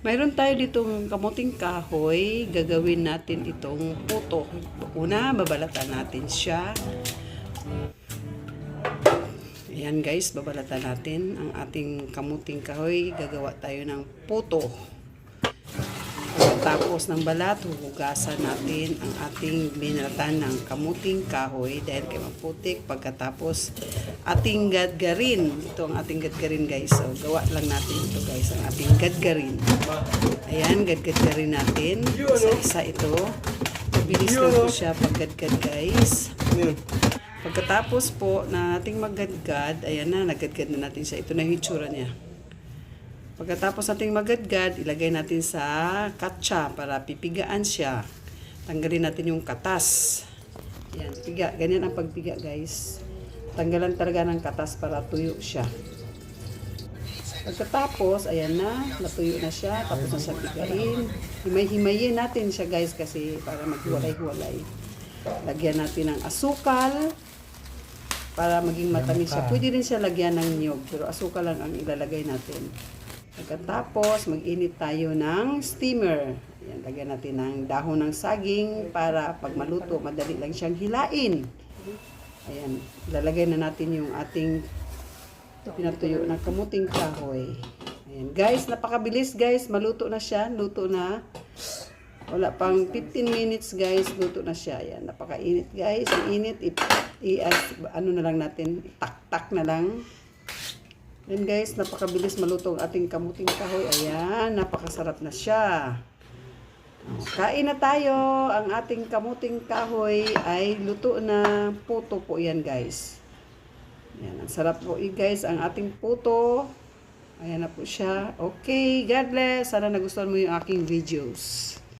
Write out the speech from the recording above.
Mayroon tayo ditong kamuting kahoy. Gagawin natin itong puto. Una, babalatan natin siya. Ayan guys, babalatan natin ang ating kamuting kahoy. Gagawa tayo ng puto. Pagkatapos ng balat, huhugasan natin ang ating binatan ng kamuting kahoy dahil kay maputik. Pagkatapos, ating gadgarin. Ito ang ating gadgarin guys. So, gawa lang natin ito guys, ang ating gadgarin. Ayan, gadgadgarin natin. Isa-isa ito. Mabilis lang po siya paggadgad guys. Pagkatapos po na ating maggadgad, ayan na, naggadgad na natin siya. Ito na yung hitsura niya. Pagkatapos nating magadgad, ilagay natin sa katsa para pipigaan siya. Tanggalin natin yung katas. Yan, piga. Ganyan ang pagpiga, guys. Tanggalan talaga ng katas para tuyo siya. Pagkatapos, ayan na, natuyo na siya, tapos na siya pigain. Himay-himayin natin siya, guys, kasi para maghiwalay-hiwalay. Lagyan natin ng asukal para maging matamis siya. Pwede rin siya lagyan ng niyog, pero asukal lang ang ilalagay natin. Pagkatapos, mag-init tayo ng steamer. Ayan, lagyan natin ng dahon ng saging para pag maluto, madali lang siyang hilain. Ayan, lalagay na natin yung ating pinatuyo ng kamuting kahoy. Ayan, guys, napakabilis guys. Maluto na siya. Luto na. Wala pang 15 minutes guys. Luto na siya. Ayan, napakainit guys. Ang init. I, i- ano na lang natin. Tak-tak na lang. Then guys, napakabilis maluto ang ating kamuting kahoy. Ayan, napakasarap na siya. Kain na tayo. Ang ating kamuting kahoy ay luto na puto po yan guys. Yan, ang sarap po eh, guys. Ang ating puto. Ayan na po siya. Okay, God bless. Sana nagustuhan mo yung aking videos.